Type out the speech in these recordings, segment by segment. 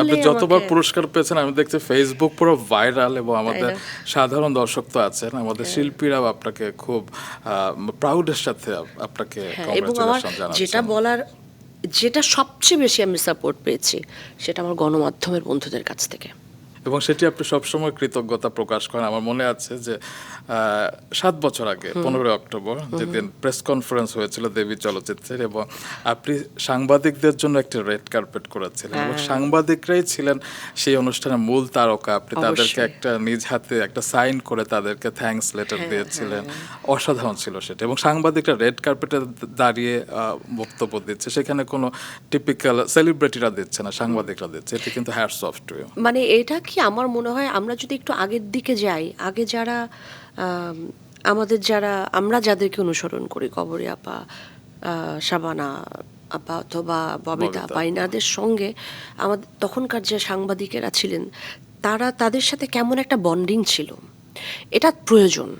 আপনি যতবার পুরস্কার পেয়েছেন আমি দেখছি ফেসবুক পুরো ভাইরাল এবং আমাদের সাধারণ দর্শক তো আছেন। আমাদের শিল্পীরাও আপনাকে খুব প্রাউডের সাথে আপনাকে হ্যাঁ আমার কংগ্রেচুলেশন জানাচ্ছেন। যেটা বলার যেটা সবচেয়ে বেশি আমি সাপোর্ট পেয়েছি সেটা আমার গণমাধ্যমের বন্ধুদের কাছ থেকে। এবং সেটি আপনি সবসময় কৃতজ্ঞতা প্রকাশ করেন। আমার মনে আছে যে সাত বছর আগে পনেরোই অক্টোবর যেদিন প্রেস কনফারেন্স হয়েছিল দেবী চলচ্চিত্রের এবং আপনি সাংবাদিকদের জন্য একটি রেড কার্পেট করেছিলেন এবং হ্যাঁ। সাংবাদিকরাই ছিলেন সেই অনুষ্ঠানের মূল তারকা। আপনি তাদেরকে একটা নিজ হাতে একটা সাইন করে তাদেরকে থ্যাঙ্কস লেটার হ্যাঁ, দিয়েছিলেন। অসাধারণ ছিল সেটা এবং সাংবাদিকরা রেড কার্পেটে দাঁড়িয়ে আহ, বক্তব্য দিচ্ছে। সেখানে কোনো টিপিক্যাল সেলিব্রিটিরা দিচ্ছে না সাংবাদিকরা দিচ্ছে। এটি কিন্তু হ্যাটস অফ টু মানে এটা কি আমার মনে হয় আমরা যদি একটু আগের দিকে যাই আগে যারা আমাদের যারা আমরা যাদেরকে অনুসরণ করি কবরী আপা শাবানা আপা অথবা ববিতা ববিতা। বাইনাদের সঙ্গে আমাদের তখনকার যে সাংবাদিকেরা ছিলেন তারা তাদের সাথে কেমন একটা বন্ডিং ছিল এটা প্রয়োজন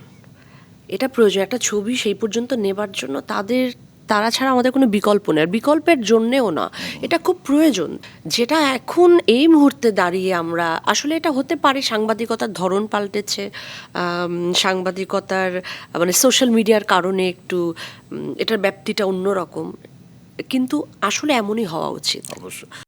এটা প্রয়োজন একটা ছবি সেই পর্যন্ত নেবার জন্য তাদের তারা ছাড়া আমাদের কোনো বিকল্প নেই, আর বিকল্পের জন্যেও না। এটা খুব প্রয়োজন। যেটা এখন এই মুহূর্তে দাঁড়িয়ে আমরা, আসলে এটা হতে পারে সাংবাদিকতার ধরন পাল্টেছে সাংবাদিকতার মানে সোশ্যাল মিডিয়ার কারণে একটু এটার ব্যাপ্তিটা অন্যরকম। কিন্তু আসলে এমনই হওয়া উচিত। অবশ্যই।